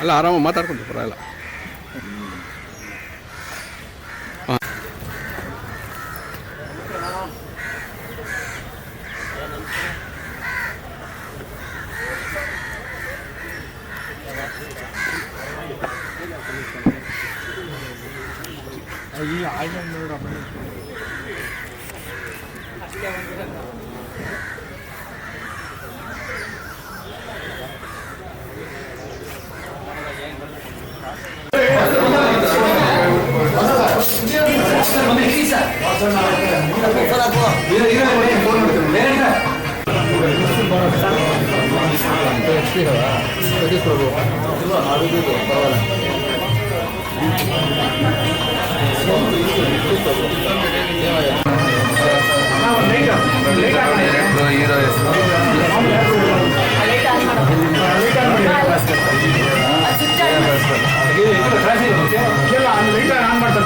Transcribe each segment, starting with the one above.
ಅಲ್ಲ ಆರಾಮಾಗಿ ಮಾತಾಡ್ಕೊಂಡು ಪರವಾಗಿಲ್ಲ.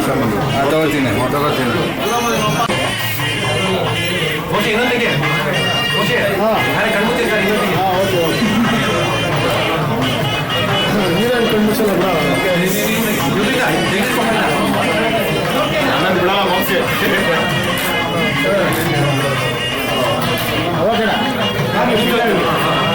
ಶ್ಯಾಮ್ ತಗೋತೀನಿ ತಗೋತೀನಿ Sridevi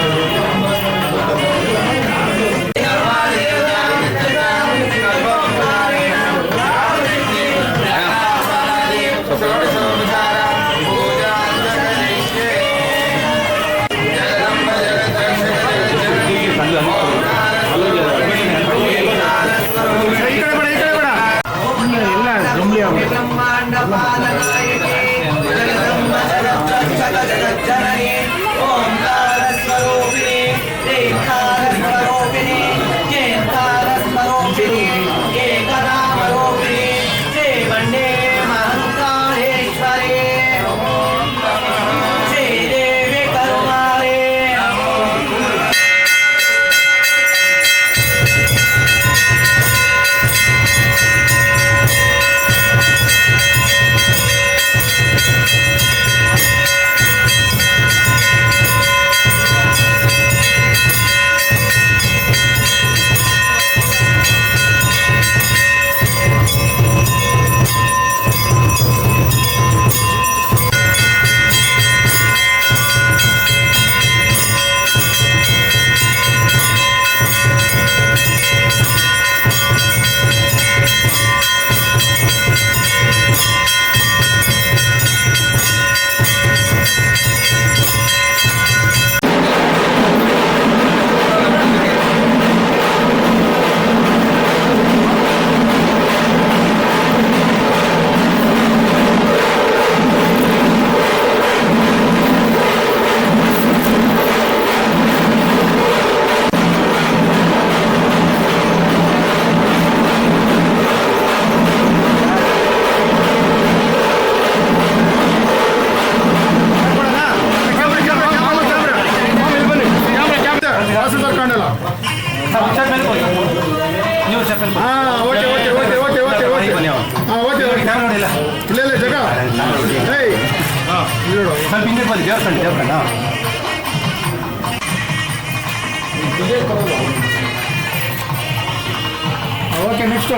okay okay okay okay okay okay ಹಾಂ ಓಕೆ ಓಕೆ. ಇಲ್ಲ. ಇಲ್ಲ ಜಗ. ಏಯ್. ನೋಡು. ಸ್ವಲ್ಪ ಹಿಂದೆ ಬನ್ನಿ ದೇವಸ್ಥಾನ ದೇವಸ್ಥಾನ ಓಕೆ ನೆಕ್ಸ್ಟ್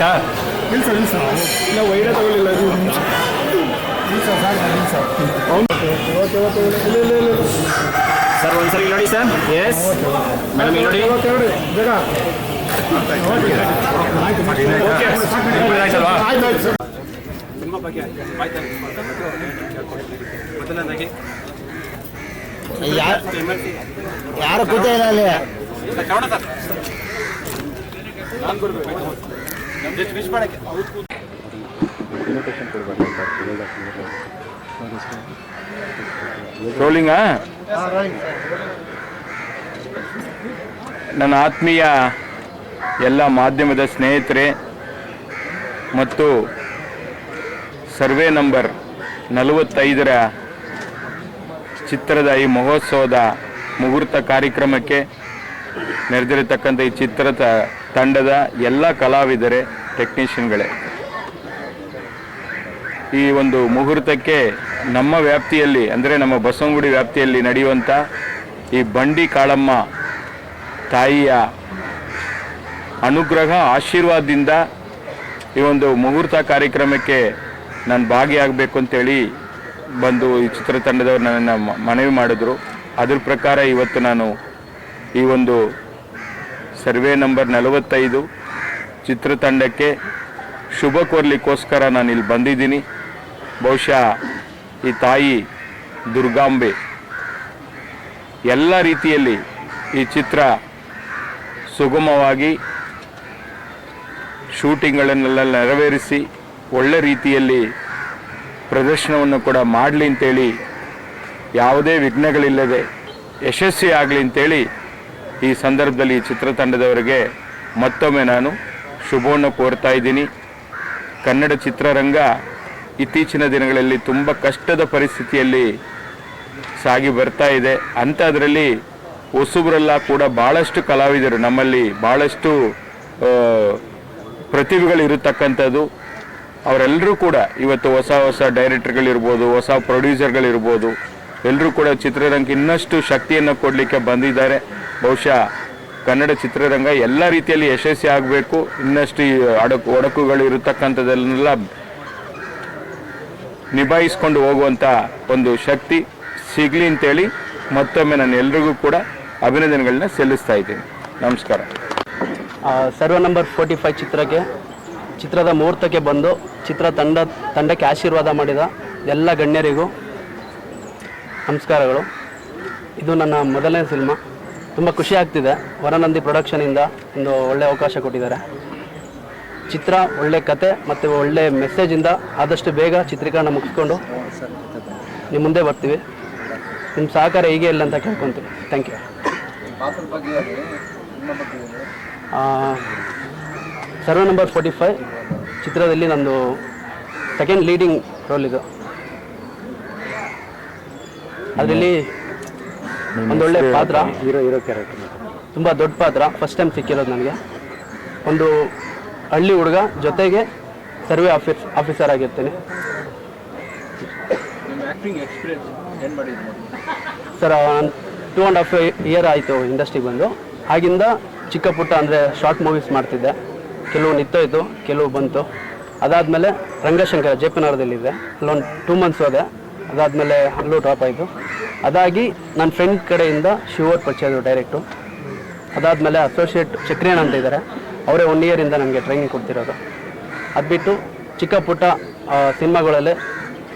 ಆಯ್ತಾ? ನಿಲ್ಸ ನಿಲ್ಸ. ಇಲ್ಲ ವೈರ ತಗೊಳ್ಳಿಲ್ಲ ಅದು ಸಾಕು ನಿಲ್ಸ. ಓಕೆ ಓಕೆ ಇಲ್ಲ ಇಲ್ಲ ಇಲ್ಲ ಇಲ್ಲ. ಸರ್ ಒಂದ್ಸರಿ ಇಲ್ಲಿ ನೋಡಿ ಸರ್. ಎಸ್ ಮೇಡಮ್ ಇಲ್ಲಿ ನೋಡಿ. ಓಕೆ ಕೂತ ಇಲ್ಲ ಓಕೆ ನಾನು ಆಯ್ತು ಆಯ್ತು ಸರ್. ಯಾರು ಕೂತಿಲ್ಲ ಅಲ್ಲಿ? ರೋಲಿಂಗಾ ನನ್ನ ಆತ್ಮೀಯ ಎಲ್ಲ ಮಾಧ್ಯಮದ ಸ್ನೇಹಿತರೆ ಮತ್ತು ಸರ್ವೆ ನಂಬರ್ ನಲವತ್ತೈದರ ಚಿತ್ರದ ಈ ಮಹೋತ್ಸವದ ಮುಹೂರ್ತ ಕಾರ್ಯಕ್ರಮಕ್ಕೆ ನೆರೆದಿರತಕ್ಕಂಥ ಈ ಚಿತ್ರದ ತಂಡದ ಎಲ್ಲ ಕಲಾವಿದರೆ ಟೆಕ್ನಿಷಿಯನ್ಗಳೇ. ಈ ಒಂದು ಮುಹೂರ್ತಕ್ಕೆ ನಮ್ಮ ವ್ಯಾಪ್ತಿಯಲ್ಲಿ, ಅಂದರೆ ನಮ್ಮ ಬಸವನಗುಡಿ ವ್ಯಾಪ್ತಿಯಲ್ಲಿ ನಡೆಯುವಂಥ ಈ ಬಂಡಿ ಕಾಳಮ್ಮ ತಾಯಿಯ ಅನುಗ್ರಹ, ಆಶೀರ್ವಾದದಿಂದ ಈ ಒಂದು ಮುಹೂರ್ತ ಕಾರ್ಯಕ್ರಮಕ್ಕೆ ನಾನು ಭಾಗಿಯಾಗಬೇಕು ಅಂತೇಳಿ ಬಂದು ಈ ಚಿತ್ರತಂಡದವರು ನನ್ನನ್ನು ಮನವಿ ಮಾಡಿದ್ರು. ಅದ್ರ ಪ್ರಕಾರ ಇವತ್ತು ನಾನು ಈ ಒಂದು ಸರ್ವೆ ನಂಬರ್ ನಲವತ್ತೈದು, ಚಿತ್ರತಂಡಕ್ಕೆ ಶುಭ ಕೋರ್ಲಿಕ್ಕೋಸ್ಕರ ನಾನು ಇಲ್ಲಿ ಬಂದಿದ್ದೀನಿ. ಬಹುಶಃ ಈ ತಾಯಿ ದುರ್ಗಾಂಬೆ ಎಲ್ಲ ರೀತಿಯಲ್ಲಿ ಈ ಚಿತ್ರ ಸುಗಮವಾಗಿ ಶೂಟಿಂಗ್ಗಳನ್ನೆಲ್ಲ ನೆರವೇರಿಸಿ ಒಳ್ಳೆ ರೀತಿಯಲ್ಲಿ ಪ್ರದರ್ಶನವನ್ನು ಕೂಡ ಮಾಡಲಿ ಅಂತೇಳಿ ಯಾವುದೇ ವಿಘ್ನಗಳಿಲ್ಲದೆ ಯಶಸ್ವಿ ಆಗಲಿ ಅಂತೇಳಿ ಈ ಸಂದರ್ಭದಲ್ಲಿ ಚಿತ್ರತಂಡದವರಿಗೆ ಮತ್ತೊಮ್ಮೆ ನಾನು ಶುಭವನ್ನು ಕೋರ್ತಾ ಇದ್ದೀನಿ. ಕನ್ನಡ ಚಿತ್ರರಂಗ ಇತ್ತೀಚಿನ ದಿನಗಳಲ್ಲಿ ತುಂಬ ಕಷ್ಟದ ಪರಿಸ್ಥಿತಿಯಲ್ಲಿ ಸಾಗಿ ಬರ್ತಾ ಇದೆ. ಅಂಥದ್ರಲ್ಲಿ ಹೊಸಬರೆಲ್ಲ ಕೂಡ ಭಾಳಷ್ಟು ಕಲಾವಿದರು ನಮ್ಮಲ್ಲಿ ಭಾಳಷ್ಟು ಪ್ರತಿಭೆಗಳು ಇರತಕ್ಕಂಥದ್ದು. ಅವರೆಲ್ಲರೂ ಕೂಡ ಇವತ್ತು ಹೊಸ ಹೊಸ ಡೈರೆಕ್ಟರ್ಗಳಿರ್ಬೋದು ಹೊಸ ಪ್ರೊಡ್ಯೂಸರ್ಗಳಿರ್ಬೋದು ಎಲ್ಲರೂ ಕೂಡ ಚಿತ್ರರಂಗಕ್ಕೆ ಇನ್ನಷ್ಟು ಶಕ್ತಿಯನ್ನು ಕೊಡಲಿಕ್ಕೆ ಬಂದಿದ್ದಾರೆ. ಬಹುಶಃ ಕನ್ನಡ ಚಿತ್ರರಂಗ ಎಲ್ಲ ರೀತಿಯಲ್ಲಿ ಯಶಸ್ವಿ ಆಗಬೇಕು. ಇನ್ನಷ್ಟು ಅಡಕು ಒಡಕುಗಳು ಇರತಕ್ಕಂಥದ್ದನ್ನೆಲ್ಲ ನಿಭಾಯಿಸ್ಕೊಂಡು ಹೋಗುವಂಥ ಒಂದು ಶಕ್ತಿ ಸಿಗಲಿ ಅಂತೇಳಿ ಮತ್ತೊಮ್ಮೆ ನಾನು ಎಲ್ರಿಗೂ ಕೂಡ ಅಭಿನಂದನೆಗಳನ್ನ ಸಲ್ಲಿಸ್ತಾ ಇದ್ದೀನಿ. ನಮಸ್ಕಾರ. ಸರ್ವ ನಂಬರ್ ಫೋರ್ಟಿ ಫೈವ್ ಚಿತ್ರಕ್ಕೆ, ಚಿತ್ರದ ಮುಹೂರ್ತಕ್ಕೆ ಬಂದು ಚಿತ್ರ ತಂಡ, ತಂಡಕ್ಕೆ ಆಶೀರ್ವಾದ ಮಾಡಿದ ಎಲ್ಲ ಗಣ್ಯರಿಗೂ ನಮಸ್ಕಾರಗಳು. ಇದು ನನ್ನ ಮೊದಲನೇ ಸಿನಿಮಾ. ತುಂಬ ಖುಷಿ ಆಗ್ತಿದೆ. ವರನಂದಿ ಪ್ರೊಡಕ್ಷನಿಂದ ಒಂದು ಒಳ್ಳೆಯ ಅವಕಾಶ ಕೊಟ್ಟಿದ್ದಾರೆ. ಚಿತ್ರ, ಒಳ್ಳೆ ಕತೆ ಮತ್ತು ಒಳ್ಳೆ ಮೆಸೇಜಿಂದ ಆದಷ್ಟು ಬೇಗ ಚಿತ್ರೀಕರಣ ಮುಗಿಸ್ಕೊಂಡು ನಿಮ್ಮ ಮುಂದೆ ಬರ್ತೀವಿ. ನಿಮ್ಮ ಸಹಕಾರ ಹೀಗೆ ಇಲ್ಲ ಅಂತ ಕೇಳ್ಕೊತೀವಿ. Thank you survey number forty five ಚಿತ್ರದಲ್ಲಿ ನಂದು ಸೆಕೆಂಡ್ ಲೀಡಿಂಗ್ ರೋಲ್ ಇದು. ಅದರಲ್ಲಿ ಒಂದೊಳ್ಳೆ ಪಾತ್ರ. ಹೀರೋ ಹೀರೋ ಕ್ಯಾರೆಕ್ಟರ್ ತುಂಬ ದೊಡ್ಡ ಪಾತ್ರ. ಫಸ್ಟ್ ಟೈಮ್ ಸಿಕ್ಕಿರೋದು ನನಗೆ. ಒಂದು ಹಳ್ಳಿ ಹುಡುಗ ಜೊತೆಗೆ survey office officer ಆಗಿರ್ತೀನಿ. Sir two and half year ಆಯಿತು ಇಂಡಸ್ಟ್ರಿಗೆ ಬಂದು. ಆಗಿಂದ ಚಿಕ್ಕ ಪುಟ್ಟ ಅಂದರೆ ಶಾರ್ಟ್ ಮೂವೀಸ್ ಮಾಡ್ತಿದ್ದೆ. ಕೆಲವು ನಿಂತೋಯ್ತು ಕೆಲವು ಬಂತು. ಅದಾದಮೇಲೆ ರಂಗಶಂಕರ ಜೆ ಪಿ ನಗರದಲ್ಲಿದ್ದೆ. ಅಲ್ಲೊಂದು ಟೂ ಮಂತ್ಸ್ ಹೋದೆ. ಅದಾದಮೇಲೆ ಅಲ್ಲೂ ಡ್ರಾಪ್ ಆಯಿತು. ಅದಾಗಿ ನನ್ನ ಫ್ರೆಂಡ್ ಕಡೆಯಿಂದ ಶಿವರ್ ಪರಿಚಯ ಡೈರೆಕ್ಟು ಅದಾದಮೇಲೆ ಅಸೋಸಿಯೇಟ್ ಚಕ್ರೇಣ ಅಂತ ಇದ್ದಾರೆ ಅವರೇ ಒನ್ ಇಯರಿಂದ ನನಗೆ ಟ್ರೈನಿಂಗ್ ಕೊಡ್ತಿರೋದು. ಅದು ಬಿಟ್ಟು ಚಿಕ್ಕ ಪುಟ್ಟ ಸಿನಿಮಾಗಳಲ್ಲೇ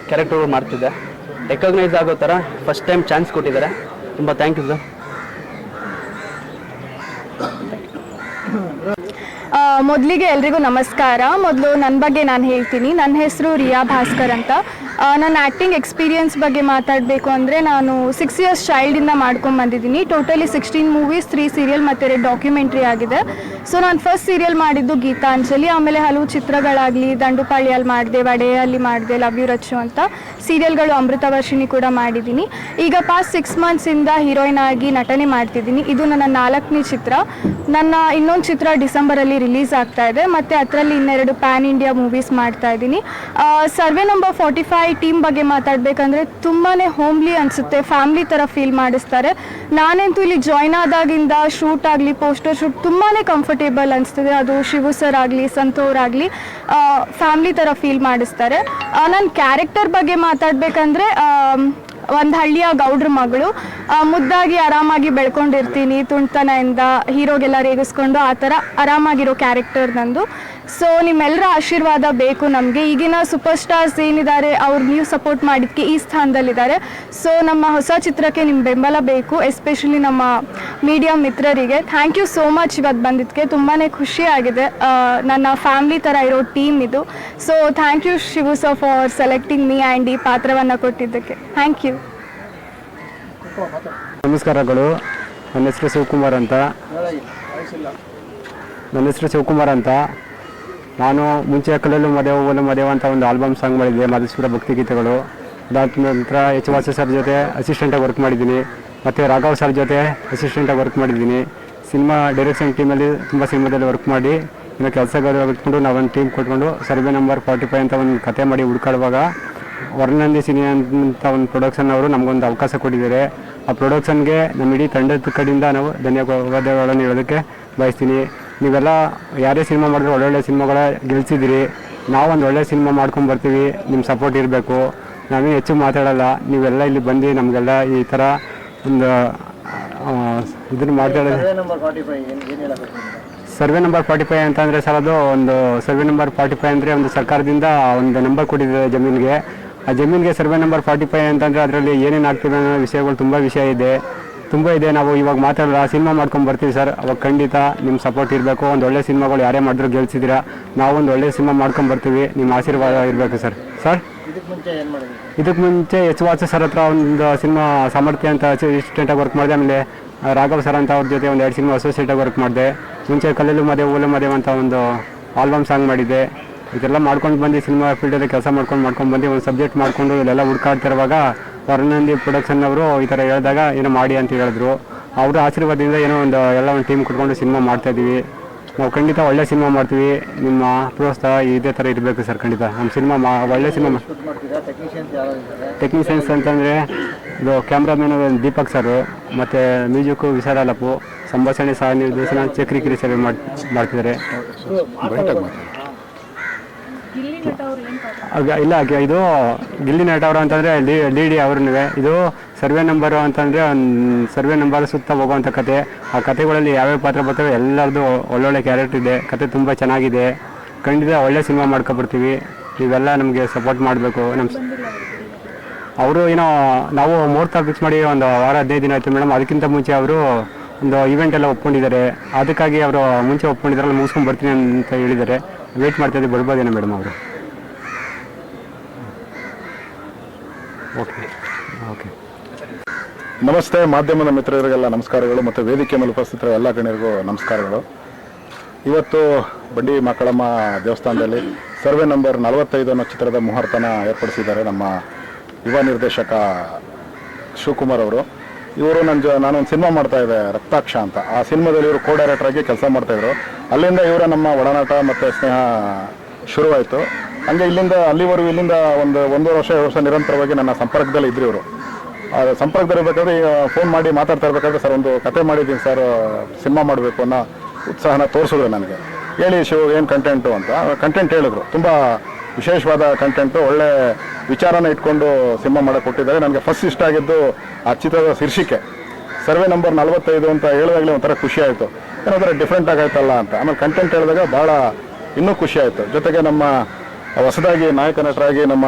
ಕ್ಯಾರೆಕ್ಟರ್ಗಳು ಮಾಡ್ತಿದ್ದೆ. ರೆಕಗ್ನೈಸ್ ಆಗೋ ಥರ ಫಸ್ಟ್ ಟೈಮ್ ಚಾನ್ಸ್ ಕೊಟ್ಟಿದ್ದಾರೆ. ತುಂಬ ಥ್ಯಾಂಕ್ ಯು ಸರ್ ಮೊದಲಿಗೆ ಎಲ್ರಿಗೂ ನಮಸ್ಕಾರ. ಮೊದಲು ನನ್ನ ಬಗ್ಗೆ ನಾನು ಹೇಳ್ತೀನಿ. ನನ್ನ ಹೆಸರು ರಿಯಾ ಭಾಸ್ಕರ್ ಅಂತ. ನನ್ನ ಆ್ಯಕ್ಟಿಂಗ್ ಎಕ್ಸ್ಪೀರಿಯನ್ಸ್ ಬಗ್ಗೆ ಮಾತಾಡಬೇಕು ಅಂದರೆ ನಾನು ಸಿಕ್ಸ್ ಇಯರ್ಸ್ ಚೈಲ್ಡಿಂದ ಮಾಡ್ಕೊಂಡು ಬಂದಿದ್ದೀನಿ. Totally sixteen movies three serial ಮತ್ತು ಎರಡು ಡಾಕ್ಯುಮೆಂಟ್ರಿ ಆಗಿದೆ. ಸೊ ನಾನು ಫಸ್ಟ್ ಸೀರಿಯಲ್ ಮಾಡಿದ್ದು ಗೀತಾಂಜಲಿ ಆಮೇಲೆ ಹಲವು ಚಿತ್ರಗಳಾಗಲಿ ದಂಡುಪಾಳ್ಯಲ್ಲಿ ಮಾಡಿದೆ ವಡೆಯಲ್ಲಿ ಮಾಡಿದೆ, ಲವ್ ಯು ರಚ್ಚು ಅಂತ ಸೀರಿಯಲ್ಗಳು ಅಮೃತ ವರ್ಷಿಣಿ ಕೂಡ ಮಾಡಿದ್ದೀನಿ. ಈಗ ಪಾಸ್ಟ್ ಸಿಕ್ಸ್ ಮಂತ್ಸಿಂದ ಹೀರೋಯಿನ್ ಆಗಿ ನಟನೆ ಮಾಡ್ತಿದ್ದೀನಿ. ಇದು ನನ್ನ ನಾಲ್ಕನೇ ಚಿತ್ರ. ನನ್ನ ಇನ್ನೊಂದು ಚಿತ್ರ ಡಿಸೆಂಬರಲ್ಲಿ ರಿಲೀಸ್ ಆಗ್ತಾ ಇದೆ. ಮತ್ತು ಅದರಲ್ಲಿ ಇನ್ನೆರಡು ಪ್ಯಾನ್ ಇಂಡಿಯಾ ಮೂವೀಸ್ ಮಾಡ್ತಾ ಇದ್ದೀನಿ. Survey number forty five team ಬಗ್ಗೆ ಮಾತಾಡಬೇಕಂದ್ರೆ ತುಂಬಾ ಹೋಮ್ಲಿ ಅನ್ಸುತ್ತೆ ಫ್ಯಾಮ್ಲಿ ಥರ ಫೀಲ್ ಮಾಡಿಸ್ತಾರೆ. ನಾನಂತೂ ಇಲ್ಲಿ ಜಾಯ್ನ್ ಆದಾಗಿಂದ ಶೂಟ್ ಆಗಲಿ ಪೋಸ್ಟರ್ ಶೂಟ್ ತುಂಬಾ ಕಂಫರ್ಟೇಬಲ್ ಅನಿಸ್ತದೆ. ಅದು ಶಿವು ಸರ್ ಆಗಲಿ, ಸಂತೋರ್ ಆಗಲಿ ಫ್ಯಾಮಿಲಿ ಥರ ಫೀಲ್ ಮಾಡಿಸ್ತಾರೆ. ನನ್ನ ಕ್ಯಾರೆಕ್ಟರ್ ಬಗ್ಗೆ ಮಾತಾಡಬೇಕಂದ್ರೆ ಒಂದು ಹಳ್ಳಿಯ ಗೌಡ್ರ ಮಗಳು. ಮುದ್ದಾಗಿ ಆರಾಮಾಗಿ ಬೆಳ್ಕೊಂಡಿರ್ತೀನಿ, ತುಂಟತನದಿಂದ ಹೀರೋಗೆಲ್ಲ ರೇಗಿಸ್ಕೊಂಡು ಆ ಥರ ಆರಾಮಾಗಿರೋ ಕ್ಯಾರೆಕ್ಟರ್ ನಂದು. ಸೊ ನಿಮ್ಮೆಲ್ಲರ ಆಶೀರ್ವಾದ ಬೇಕು ನಮಗೆ. ಈಗಿನ ಸೂಪರ್ ಸ್ಟಾರ್ಸ್ ಏನಿದ್ದಾರೆ ಅವ್ರು ನೀವು ಸಪೋರ್ಟ್ ಮಾಡಿದ್ದಕ್ಕೆ ಈ ಸ್ಥಾನದಲ್ಲಿದ್ದಾರೆ. ಸೊ ನಮ್ಮ ಹೊಸ ಚಿತ್ರಕ್ಕೆ ನಿಮ್ಮ ಬೆಂಬಲ ಬೇಕು ಎಸ್ಪೆಷಲಿ ನಮ್ಮ ಮೀಡಿಯಾ ಮಿತ್ರರಿಗೆ. ಥ್ಯಾಂಕ್ ಯು ಸೋ ಮಚ್ ಇವತ್ತು ಬಂದಿದ್ದಕ್ಕೆ ತುಂಬಾ ಖುಷಿಯಾಗಿದೆ ನನ್ನ ಫ್ಯಾಮ್ಲಿ ಥರ ಇರೋ ಟೀಮ್ ಇದು. So thank you Shivu sir for selecting me and ಈ ಪಾತ್ರವನ್ನು ಕೊಟ್ಟಿದ್ದಕ್ಕೆ. ಥ್ಯಾಂಕ್ ಯು ನಮಸ್ಕಾರಗಳು. ನನ್ನ ಹೆಸರು ಶಿವಕುಮಾರ್ ಅಂತ. ನನ್ನ ಹೆಸರು ಶಿವಕುಮಾರ್ ಅಂತ. ನಾನು ಮುಂಚೆ ಕಲ್ಲಲು ಮದೇವ ಹೋಗಲು ಮದೇವ ಅಂತ ಒಂದು ಆಲ್ಬಮ್ ಸಾಂಗ್ ಮಾಡಿದ್ದೆ ಮಾದೇಶ್ವರ ಭಕ್ತಿಗೀತೆಗಳು ಅದಾದ ನಂತರ ಎಚ್ ವಾಸ ಸರ್ ಜೊತೆ ಅಸಿಸ್ಟೆಂಟಾಗಿ ವರ್ಕ್ ಮಾಡಿದ್ದೀನಿ. ಮತ್ತು ರಾಘವ್ ಸರ್ ಜೊತೆ ಅಸಿಸ್ಟೆಂಟಾಗಿ ವರ್ಕ್ ಮಾಡಿದ್ದೀನಿ. ಸಿನಿಮಾ ಡೈರೆಕ್ಷನ್ ಟೀಮಲ್ಲಿ ತುಂಬ ಸಿನಿಮಾದಲ್ಲಿ ವರ್ಕ್ ಮಾಡಿ, ಇನ್ನು ಕೆಲಸಗಳು ಇಟ್ಕೊಂಡು ನಾವೊಂದು ಟೀಮ್ ಕೊಟ್ಕೊಂಡು ಸರ್ವೆ ನಂಬರ್ ಫಾರ್ಟಿ ಫೈವ್ ಅಂತ ಒಂದು ಕತೆ ಮಾಡಿ ಹುಡ್ಕಾಡುವಾಗ ವರ್ಣಂದಿ ಸಿನಿ ಅಂತ ಒಂದು ಪ್ರೊಡಕ್ಷನ್ ಅವರು ನಮಗೊಂದು ಅವಕಾಶ ಕೊಟ್ಟಿದ್ದಾರೆ. ಆ ಪ್ರೊಡಕ್ಷನ್ಗೆ ನಮ್ಮ ಇಡೀ ತಂಡದ ಕಡೆಯಿಂದ ನಾವು ಧನ್ಯವಾದಗಳನ್ನು ಹೇಳೋದಕ್ಕೆ ಬಯಸ್ತೀನಿ. ನೀವೆಲ್ಲ ಯಾರೇ ಸಿನಿಮಾ ಮಾಡಿದ್ರು ಒಳ್ಳೊಳ್ಳೆ ಸಿನಿಮಾಗಳ ಗೆಲ್ಸಿದ್ದೀರಿ. ಒಂದು ಒಳ್ಳೆ ಸಿನಿಮಾ ಮಾಡ್ಕೊಂಡು ಬರ್ತೀವಿ. ನಿಮ್ಮ ಸಪೋರ್ಟ್ ಇರಬೇಕು. ನಾವೇನು ಹೆಚ್ಚು ಮಾತಾಡಲ್ಲ. ನೀವೆಲ್ಲ ಇಲ್ಲಿ ಬಂದು ನಮಗೆಲ್ಲ ಈ ಥರ ಒಂದು ಇದನ್ನು ಮಾತಾಡೋದು ಸರ್ವೆ ನಂಬರ್ ಫಾರ್ಟಿ ಫೈವ್ ಅಂತಂದರೆ ಸರ್ ಅದು ಒಂದು ಸರ್ವೆ ನಂಬರ್ ಫಾರ್ಟಿ ಫೈವ್ ಅಂದರೆ ಒಂದು ಸರ್ಕಾರದಿಂದ ಒಂದು ನಂಬರ್ ಕೊಟ್ಟಿದ್ದಾರೆ ಜಮೀನಿಗೆ. ಆ ಜಮೀನಿಗೆ ಸರ್ವೆ ನಂಬರ್ ಫಾರ್ಟಿ ಫೈವ್ ಅಂತಂದರೆ ಅದರಲ್ಲಿ ಏನೇನು ಆಗ್ತಿದೆ ಅನ್ನೋ ವಿಷಯಗಳು ತುಂಬ ವಿಷಯ ಇದೆ. ತುಂಬ ಇದೆ. ನಾವು ಇವಾಗ ಮಾತಾಡಲ್ಲ ಸಿನಿಮಾ ಮಾಡ್ಕೊಂಡು ಬರ್ತೀವಿ ಸರ್. ಅವಾಗ ಖಂಡಿತ ನಿಮ್ಮ ಸಪೋರ್ಟ್ ಇರಬೇಕು. ಒಂದು ಒಳ್ಳೆ ಸಿನಿಮಾಗಳು ಯಾರೇ ಮಾಡಿದ್ರು ಗೆಲ್ಸಿದ್ದೀರಾ ನಾವೊಂದು ಒಳ್ಳೆ ಸಿನಿಮಾ ಮಾಡ್ಕೊಂಡು ಬರ್ತೀವಿ. ನಿಮ್ಮ ಆಶೀರ್ವಾದ ಇರಬೇಕು ಸರ್. ಸರ್? ಇದಕ್ಕೆ ಮುಂಚೆ ಎಚ್ ವಾಚ ಸರ್ ಹತ್ರ ಒಂದು ಸಿನಿಮಾ ಸಾಮರ್ಥ್ಯ ಅಂತ ಅಸಿಸ್ಟೆಂಟಾಗಿ ವರ್ಕ್ ಮಾಡಿದೆ. ಆಮೇಲೆ ರಾಘವ್ ಸರ್ ಅಂತ ಅವ್ರ ಜೊತೆ ಒಂದು ಎರಡು ಸಿನಿಮಾ ಅಸೋಸಿಯೇಟಾಗಿ ವರ್ಕ್ ಮಾಡಿದೆ. ಮುಂಚೆ ಕಲ್ಲಲು ಮದೆ ಓಲೆ ಮದೆ ಅಂತ ಒಂದು ಆಲ್ಬಮ್ ಸಾಂಗ್ ಮಾಡಿದ್ದೆ. ಇದೆಲ್ಲ ಮಾಡ್ಕೊಂಡು ಬಂದು ಸಿನಿಮಾ ಫೀಲ್ಡಲ್ಲಿ ಕೆಲಸ ಮಾಡ್ಕೊಂಡು ಮಾಡ್ಕೊಂಡು ಬಂದು ಒಂದು ಸಬ್ಜೆಕ್ಟ್ ಮಾಡಿಕೊಂಡು ಇಲ್ಲೆಲ್ಲ ಹುಡ್ಕಾಡ್ತಿರುವಾಗ ವರ್ಣಂದಿ ಪ್ರೊಡಕ್ಷನ್ ಅವರು ಈ ಥರ ಹೇಳಿದಾಗ ಏನೋ ಮಾಡಿ ಅಂತ ಹೇಳಿದ್ರು. ಅವರ ಆಶೀರ್ವಾದದಿಂದ ಏನೋ ಒಂದು ಎಲ್ಲ ಒಂದು ಟೀಮ್ ಕುಟ್ಕೊಂಡು ಸಿನಿಮಾ ಮಾಡ್ತಾ ಇದ್ದೀವಿ. ನಾವು ಖಂಡಿತ ಒಳ್ಳೆ ಸಿನಿಮಾ ಮಾಡ್ತೀವಿ. ನಿಮ್ಮ ಪ್ರೋತ್ಸಾಹ ಇದೇ ಥರ ಇರಬೇಕು ಸರ್ ಖಂಡಿತ. ನಮ್ಮ ಸಿನಿಮಾ ಮಾ ಒಳ್ಳೆ ಸಿನಿಮಾ ಟೆಕ್ನಿಷಿಯನ್ಸ್ ಅಂತಂದರೆ ಇದು ಕ್ಯಾಮ್ರಾಮನ್ ದೀಪಕ್ ಸರು ಮತ್ತು ಮ್ಯೂಸಿಕ್ಕು ವಿಶಾಲಪು ಸಂಭಾಷಣೆ ಸಹ ನಿರ್ದೇಶನ ಚಕ್ರಿ ಕಿರಿ ಮಾಡಿ ಮಾಡ್ತಿದ್ದಾರೆ. ಇಲ್ಲ ಇದು ಗಿಲ್ಲಿ ನಟವರು ಅಂತಂದರೆ ಡಿ ಡಿ ಅವ್ರನ್ನೇ ಇದು ಸರ್ವೆ ನಂಬರು ಅಂತಂದರೆ ಒಂದು ಸರ್ವೆ ನಂಬರ್ ಸುತ್ತ ಹೋಗುವಂತ ಕತೆ. ಆ ಕತೆಗಳಲ್ಲಿ ಯಾವ್ಯಾವ ಪಾತ್ರ ಬರ್ತವೆ ಎಲ್ಲರದ್ದು ಒಳ್ಳೊಳ್ಳೆ ಕ್ಯಾರೆಕ್ಟರ್ ಇದೆ ಕತೆ ತುಂಬ ಚೆನ್ನಾಗಿದೆ. ಖಂಡಿತ ಒಳ್ಳೆ ಸಿನಿಮಾ ಮಾಡ್ಕೊಬರ್ತೀವಿ ಇವೆಲ್ಲ ನಮಗೆ ಸಪೋರ್ಟ್ ಮಾಡಬೇಕು. ನಮ್ಮ ಅವರು ಏನೋ ನಾವು ಮುಹೂರ್ತ ಫಿಕ್ಸ್ ಮಾಡಿ ಒಂದು ವಾರ ಹದಿನೈದು ದಿನ ಆಯಿತು ಮೇಡಮ್. ಅದಕ್ಕಿಂತ ಮುಂಚೆ ಅವರು ಒಂದು ಇವೆಂಟ್ ಎಲ್ಲ ಒಪ್ಕೊಂಡಿದ್ದಾರೆ. ಅದಕ್ಕಾಗಿ ಅವರು ಮುಂಚೆ ಒಪ್ಕೊಂಡಿದ್ದಾರಲ್ಲ ಮುಗಿಸ್ಕೊಂಡು ಬರ್ತೀನಿ ಅಂತ ಹೇಳಿದ್ದಾರೆ. ವೇಟ್ ಮಾಡ್ತಾ ಇದ್ದೀವಿ ಬರ್ಬೋದೇನೋ ಮೇಡಮ್ ಅವರು. ಓಕೆ ಓಕೆ ನಮಸ್ತೆ, ಮಾಧ್ಯಮದ ಮಿತ್ರರಿಗೆಲ್ಲ ನಮಸ್ಕಾರಗಳು ಮತ್ತು ವೇದಿಕೆ ಮೇಲೆ ಉಪಸ್ಥಿತರ ಎಲ್ಲ ಗಣ್ಯರಿಗೂ ನಮಸ್ಕಾರಗಳು. ಇವತ್ತು ಬಂಡಿ ಮಕ್ಕಳಮ್ಮ ದೇವಸ್ಥಾನದಲ್ಲಿ ಸರ್ವೆ ನಂಬರ್ ನಲವತ್ತೈದು ಅನ್ನೋ ಚಿತ್ರದ ಮುಹೂರ್ತನ ಏರ್ಪಡಿಸಿದ್ದಾರೆ ನಮ್ಮ ಯುವ ನಿರ್ದೇಶಕ ಶಿವಕುಮಾರ್ ಅವರು. ಇವರು ನನ್ನ ಜೊ ನಾನೊಂದು ಸಿನಿಮಾ ಮಾಡ್ತಾ ಇದ್ದೆ ರಕ್ತಾಕ್ಷ ಅಂತ. ಆ ಸಿನಿಮಾದಲ್ಲಿ ಇವರು ಕೋ ಡೈರೆಕ್ಟರ್ ಆಗಿ ಕೆಲಸ ಮಾಡ್ತಾಯಿದ್ರು ಅಲ್ಲಿಂದ ಇವರ ನಮ್ಮ ಒಡನಾಟ ಮತ್ತು ಸ್ನೇಹ ಶುರುವಾಯಿತು. ಹಂಗೆ ಇಲ್ಲಿಂದ ಅಲ್ಲಿವರೆಗೂ ಇಲ್ಲಿಂದ ಒಂದು ಒಂದೂವರೆ ವರ್ಷ, ಎರಡು ವರ್ಷ ನಿರಂತರವಾಗಿ ನನ್ನ ಸಂಪರ್ಕದಲ್ಲಿ ಇದ್ರು ಇವರು. ಸಂಪರ್ಕದಲ್ಲಿರ್ಬೇಕಾದ್ರೆ ಫೋನ್ ಮಾಡಿ ಮಾತಾಡ್ತಾ ಇರ್ಬೇಕಾದ್ರೆ ಸರ್ ಒಂದು ಕತೆ ಮಾಡಿದ್ದೀನಿ ಸರ್, ಸಿನಿಮಾ ಮಾಡಬೇಕು ಅನ್ನೋ ಉತ್ಸಾಹನ ತೋರಿಸಿದ್ರು ನನಗೆ. ಹೇಳಿ ಶಿವ, ಏನು ಕಂಟೆಂಟು ಅಂತ. ಕಂಟೆಂಟ್ ಹೇಳಿದ್ರು. ತುಂಬ ವಿಶೇಷವಾದ ಕಂಟೆಂಟು ಒಳ್ಳೆ ವಿಚಾರನ ಇಟ್ಕೊಂಡು ಸಿನಿಮಾ ಮಾಡಕ್ಕೆ ಕೊಟ್ಟಿದ್ದಾರೆ. ನನಗೆ ಫಸ್ಟ್ ಇಷ್ಟ ಆಗಿದ್ದು ಆ ಚಿತ್ರದ ಶೀರ್ಷಿಕೆ. ಸರ್ವೆ ನಂಬರ್ ನಲವತ್ತೈದು ಅಂತ ಹೇಳಿದಾಗಲೇ ಒಂಥರ ಖುಷಿ ಆಯಿತು. ಏನಂದ್ರೆ ಡಿಫ್ರೆಂಟ್ ಆಗೈತಲ್ಲ ಅಂತ. ಆಮೇಲೆ ಕಂಟೆಂಟ್ ಹೇಳಿದಾಗ ಭಾಳ ಇನ್ನೂ ಖುಷಿ ಆಯಿತು. ಜೊತೆಗೆ ನಮ್ಮ ಹೊಸದಾಗಿ ನಾಯಕ ನಟರಾಗಿ ನಮ್ಮ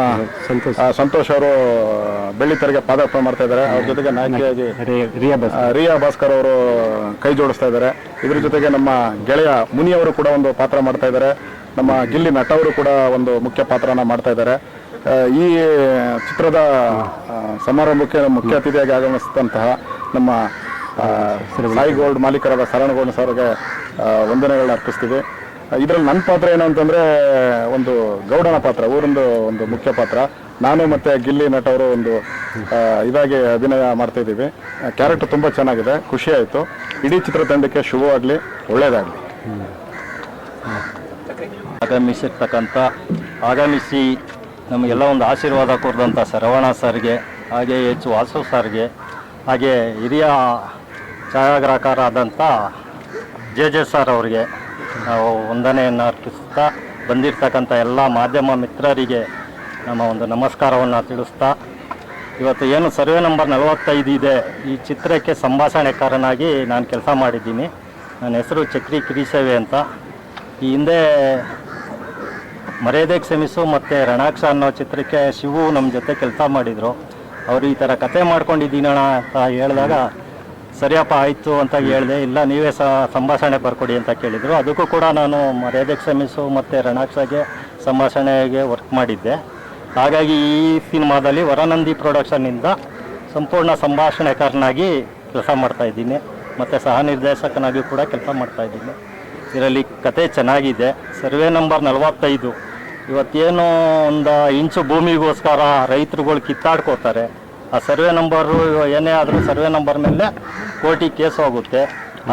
ಸಂತೋಷ್. ಸಂತೋಷ್ ಅವರು ಬೆಳ್ಳಿತೆರೆಗೆ ಪಾದಾರ್ಪಣೆ ಮಾಡ್ತಾ ಇದ್ದಾರೆ. ಅವ್ರ ಜೊತೆಗೆ ನಾಯಕಿಯಾಗಿ ರಿಯಾ ಭಾಸ್ಕರ್ ಅವರು ಕೈ ಜೋಡಿಸ್ತಾ ಇದ್ದಾರೆ. ಇದ್ರ ಜೊತೆಗೆ ನಮ್ಮ ಗೆಳೆಯ ಮುನಿಯವರು ಕೂಡ ಒಂದು ಪಾತ್ರ ಮಾಡ್ತಾ ಇದ್ದಾರೆ. ನಮ್ಮ ಗಿಲ್ಲಿ ನಟ ಅವರು ಕೂಡ ಒಂದು ಮುಖ್ಯ ಪಾತ್ರನ ಮಾಡ್ತಾ ಇದ್ದಾರೆ. ಈ ಚಿತ್ರದ ಸಮಾರಂಭಕ್ಕೆ ಮುಖ್ಯ ಅತಿಥಿಯಾಗಿ ಆಗಮಿಸಿದಂತಹ ನಮ್ಮ ಸಾಯಿ ಗೋಲ್ಡ್ ಮಾಲೀಕರಾದ ಶರಣಗೌಡ ಸರ್ಗೆ ವಂದನೆಗಳನ್ನ ಅರ್ಪಿಸ್ತೀವಿ. ಇದರಲ್ಲಿ ನನ್ನ ಪಾತ್ರ ಏನು ಅಂತಂದ್ರೆ ಒಂದು ಗೌಡನ ಪಾತ್ರ, ಊರಿಂದು ಒಂದು ಮುಖ್ಯ ಪಾತ್ರ. ನಾನು ಮತ್ತೆ ಗಿಲ್ಲಿ ನಟ ಅವರು ಒಂದು ಇದಾಗಿ ಅಭಿನಯ ಮಾಡ್ತಾ ಇದ್ದೀವಿ. ಕ್ಯಾರೆಕ್ಟರ್ ತುಂಬ ಚೆನ್ನಾಗಿದೆ, ಖುಷಿ ಆಯಿತು. ಇಡೀ ಚಿತ್ರತಂಡಕ್ಕೆ ಶುಭವಾಗಲಿ ಒಳ್ಳೆಯದಾಗಲಿ ಆಗಮಿಸಿರ್ತಕ್ಕಂಥ, ಆಗಮಿಸಿ ನಮಗೆಲ್ಲ ಒಂದು ಆಶೀರ್ವಾದ ಕೊಡಿದಂಥ ಶರವಣ ಸರ್ಗೆ, ಹಾಗೆ ಎಚ್ ವಾಸು ಸರ್ಗೆ, ಹಾಗೆ ಹಿರಿಯ ಛಾಯಾಗ್ರಾಹಕರಾದಂಥ ಜೆ ಜೆ ಸರ್ ಅವರಿಗೆ ನಾವು ವಂದನೆಯನ್ನು ಅರ್ಪಿಸ್ತಾ ಬಂದಿರತಕ್ಕಂಥ ಎಲ್ಲ ಮಾಧ್ಯಮ ಮಿತ್ರರಿಗೆ ನಮ್ಮ ಒಂದು ನಮಸ್ಕಾರವನ್ನು ತಿಳಿಸ್ತಾ, ಇವತ್ತು ಏನು ಸರ್ವೆ ನಂಬರ್ ನಲವತ್ತೈದು ಇದೆ, ಈ ಚಿತ್ರಕ್ಕೆ ಸಂಭಾಷಣೆಕಾರನಾಗಿ ನಾನು ಕೆಲಸ ಮಾಡಿದ್ದೀನಿ. ನನ್ನ ಹೆಸರು ಚಕ್ರಿ ಕಿರಿಸೇವೆ ಅಂತ. ಈ ಹಿಂದೆ ಮರ್ಯಾದೆ ಕ್ಷಮಿಸು ಮತ್ತು ರಣಾಕ್ಷ ಅನ್ನೋ ಚಿತ್ರಕ್ಕೆ ಶಿವು ನಮ್ಮ ಜೊತೆ ಕೆಲಸ ಮಾಡಿದರು. ಅವರು ಈ ಥರ ಕತೆ ಮಾಡ್ಕೊಂಡಿದ್ದೀನಣ ಅಂತ ಹೇಳಿದಾಗ, ಸರಿಯಪ್ಪ ಆಯಿತು ಅಂತ ಹೇಳಿದೆ, ಇಲ್ಲ ನೀವೇ ಸಹ ಸಂಭಾಷಣೆ ಬರ್ಕೊಡಿ ಅಂತ ಕೇಳಿದರು. ಅದಕ್ಕೂ ಕೂಡ ನಾನು ಮರ್ಯಾದೆ ಕ್ಷಮಿಸು ಮತ್ತು ರಣಾಕ್ಷಗೆ ಸಂಭಾಷಣೆಗೆ ವರ್ಕ್ ಮಾಡಿದ್ದೆ. ಹಾಗಾಗಿ ಈ ಸಿನಿಮಾದಲ್ಲಿ ವರನಂದಿ ಪ್ರೊಡಕ್ಷನ್ನಿಂದ ಸಂಪೂರ್ಣ ಸಂಭಾಷಣೆಕಾರನಾಗಿ ಕೆಲಸ ಮಾಡ್ತಾ ಇದ್ದೀನಿ. ಮತ್ತು ಸಹ ನಿರ್ದೇಶಕನಾಗಿ ಕೂಡ ಕೆಲಸ ಮಾಡ್ತಾ ಇದ್ದೀನಿ. ಇದರಲ್ಲಿ ಕತೆ ಚೆನ್ನಾಗಿದೆ. ಸರ್ವೆ ನಂಬರ್ ನಲವತ್ತೈದು. ಇವತ್ತೇನು ಒಂದು ಇಂಚು ಭೂಮಿಗೋಸ್ಕರ ರೈತರುಗಳು ಕಿತ್ತಾಡ್ಕೋತಾರೆ. ಆ ಸರ್ವೆ ನಂಬರು ಏನೇ ಆದರೂ ಸರ್ವೆ ನಂಬರ್ ಮೇಲೆ ಕೋಟಿ ಕೇಸ್ ಹೋಗುತ್ತೆ.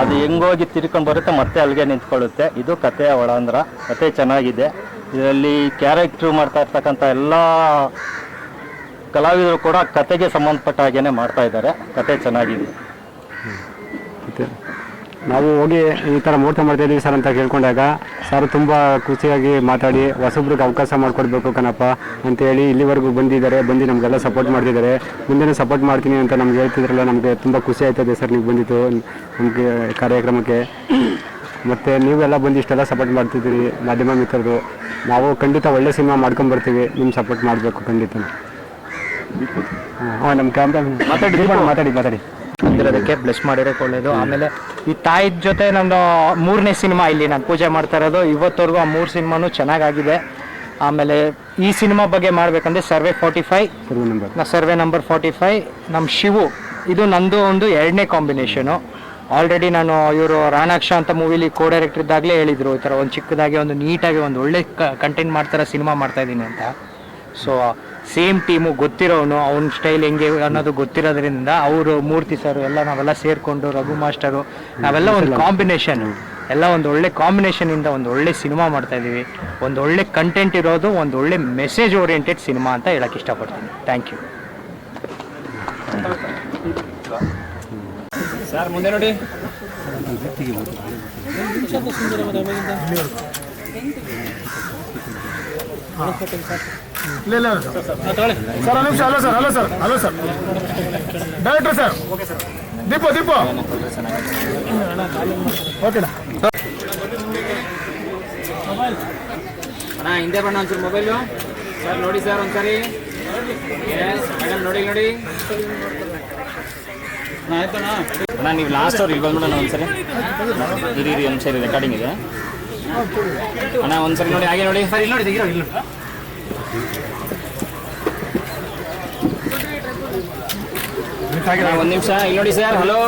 ಅದು ಹೆಂಗೋಗಿ ತಿರ್ಕೊಂಡು ಬರುತ್ತೆ, ಮತ್ತೆ ಅಲ್ಲಿಗೆ ನಿಂತ್ಕೊಳ್ಳುತ್ತೆ. ಇದು ಕಥೆ ಒಳಾಂಧ್ರ. ಕತೆ ಚೆನ್ನಾಗಿದೆ. ಇದರಲ್ಲಿ ಕ್ಯಾರೆಕ್ಟ್ರು ಮಾಡ್ತಾ ಇರ್ತಕ್ಕಂಥ ಎಲ್ಲ ಕಲಾವಿದರು ಕೂಡ ಕತೆಗೆ ಸಂಬಂಧಪಟ್ಟ ಹಾಗೇನೆ ಮಾಡ್ತಾ ಇದ್ದಾರೆ. ಕತೆ ಚೆನ್ನಾಗಿದೆ. ನಾವು ಹೋಗಿ ಈ ಥರ ಮುಹೂರ್ತ ಮಾಡ್ತಾ ಇದ್ದೀವಿ ಸರ್ ಅಂತ ಕೇಳ್ಕೊಂಡಾಗ ಸರ್ ತುಂಬ ಖುಷಿಯಾಗಿ ಮಾತಾಡಿ ಹೊಸೊಬ್ರಿಗೆ ಅವಕಾಶ ಮಾಡಿಕೊಡ್ಬೇಕು ಕಣಪ್ಪ ಅಂತೇಳಿ ಇಲ್ಲಿವರೆಗೂ ಬಂದಿದ್ದಾರೆ ಬಂದು ನಮಗೆಲ್ಲ ಸಪೋರ್ಟ್ ಮಾಡ್ತಿದ್ದಾರೆ. ಮುಂದೆನೂ ಸಪೋರ್ಟ್ ಮಾಡ್ತೀನಿ ಅಂತ ನಮ್ಗೆ ಹೇಳ್ತಿದ್ರಲ್ಲ ನಮಗೆ ತುಂಬ ಖುಷಿ ಆಯ್ತದೆ ಸರ್ ನೀವು ಬಂದಿದ್ದು ನಮಗೆ ಕಾರ್ಯಕ್ರಮಕ್ಕೆ. ಮತ್ತು ನೀವೆಲ್ಲ ಬಂದು ಇಷ್ಟೆಲ್ಲ ಸಪೋರ್ಟ್ ಮಾಡ್ತಿದ್ದೀರಿ ಮಾಧ್ಯಮ ಮಿತ್ರರು. ನಾವು ಖಂಡಿತ ಒಳ್ಳೆ ಸಿನಿಮಾ ಮಾಡ್ಕೊಂಬರ್ತೀವಿ ನಿಮ್ಮ ಸಪೋರ್ಟ್ ಮಾಡಬೇಕು ಖಂಡಿತ ಹಾಂ ನಮ್ಮ ಕ್ಯಾಮ್ರಾ ಮಾತಾಡಿ ಮಾತಾಡಿ ಮಾತಾಡಿ. ಬಂದಿರೋದಕ್ಕೆ ಬ್ಲೆಸ್ ಮಾಡಿರೋಕೆ ಒಳ್ಳೇದು. ಆಮೇಲೆ ಈ ತಾಯಿದ ಜೊತೆ ನಂದು ಮೂರನೇ ಸಿನಿಮಾ ಇಲ್ಲಿ ನಾನು ಪೂಜೆ ಮಾಡ್ತಾ ಇರೋದು. ಇವತ್ತವರೆಗೂ ಆ ಮೂರು ಸಿನಿಮಾನು ಚೆನ್ನಾಗಾಗಿದೆ. ಆಮೇಲೆ ಈ ಸಿನಿಮಾ ಬಗ್ಗೆ ಮಾಡಬೇಕಂದ್ರೆ ಸರ್ವೆ ಫಾರ್ಟಿ ಫೈವ್. ನಾ ಸರ್ವೆ ನಂಬರ್ ಫಾರ್ಟಿ ಫೈವ್. ನಮ್ಮ ಶಿವು ಇದು ನಂದು ಒಂದು ಎರಡನೇ ಕಾಂಬಿನೇಷನು. ಆಲ್ರೆಡಿ ನಾನು ಇವರು ರಾಣಾಕ್ಷ ಅಂತ ಮೂವಿಲಿ ಕೋ ಡೈರೆಕ್ಟರ್ ಇದ್ದಾಗಲೇ ಹೇಳಿದರು ಈ ಥರ ಒಂದು ಚಿಕ್ಕದಾಗಿ ಒಂದು ನೀಟಾಗಿ ಒಂದು ಒಳ್ಳೆ ಕಂಟೆಂಟ್ ಮಾಡ್ತಾರೆ ಸಿನಿಮಾ ಮಾಡ್ತಾ ಇದ್ದೀನಿ ಅಂತ. ಸೊ ಸೇಮ್ ಟೀಮು ಗೊತ್ತಿರೋನು ಅವ್ನ ಸ್ಟೈಲ್ ಹೆಂಗೆ ಅನ್ನೋದು ಗೊತ್ತಿರೋದ್ರಿಂದ ಅವರು ಮೂರ್ತಿ ಸರ್ ಎಲ್ಲ ನಾವೆಲ್ಲ ಸೇರಿಕೊಂಡು ರಘು ಮಾಸ್ಟರು ನಾವೆಲ್ಲ ಒಂದು ಕಾಂಬಿನೇಷನ್ ಎಲ್ಲ ಒಂದು ಒಳ್ಳೆ ಕಾಂಬಿನೇಷನ್ ಇಂದ ಒಂದು ಒಳ್ಳೆ ಸಿನಿಮಾ ಮಾಡ್ತಾ ಇದ್ದೀವಿ ಒಂದು ಒಳ್ಳೆ ಕಂಟೆಂಟ್ ಇರೋದು ಒಂದು ಒಳ್ಳೆ ಮೆಸೇಜ್ ಓರಿಯೆಂಟೆಡ್ ಸಿನಿಮಾ ಅಂತ ಹೇಳಕ್ ಇಷ್ಟಪಡ್ತೀನಿ. ಥ್ಯಾಂಕ್ ಯು ಸರ್ ಮುಂದೆ ನೋಡಿ. ಇಲ್ಲ ಇಲ್ಲ ಸರ್ ನಿಮಿಷ ಅಲ್ಲ ಸರ್ ಅಲ್ಲ sir hello sir. Director sir. Deepu Deepu. ಓಕೆನಾ ಅಣ್ಣ ಹಿಂದೆ ಬಣ್ಣ ಒಂಚೂರು ಮೊಬೈಲು ಸರ್ ನೋಡಿ ಸರ್ ಒಂದ್ಸರಿ. ಮೇಡಮ್ ನೋಡಿ ನೋಡಿ. ಅಣ್ಣ ಆಯ್ತಣ್ಣ ಅಣ್ಣ. ನೀವು ಲಾಸ್ಟ್ ಅವ್ರು ಇಲ್ಲಿ ಬಂದ್ಬಿಡೋಣ ಒಂದ್ಸರಿ. ಇರಿ ಇರಿ ಒಂದು ಸರಿ ರೆಕಾರ್ಡಿಂಗ್ ಇದೆ. ಅಣ್ಣ ಒಂದ್ಸರಿ ನೋಡಿ ಹಾಗೆ ನೋಡಿ. ಸರ್ ಇಲ್ಲಿ ನೋಡಿ ತೆಗಿರೋ ಇಲ್ಲಿ ಒಂದು ನಿಮಿಷ. ಇಲ್ಲಿ ನೋಡಿ ಸರ್ ಹಲೋ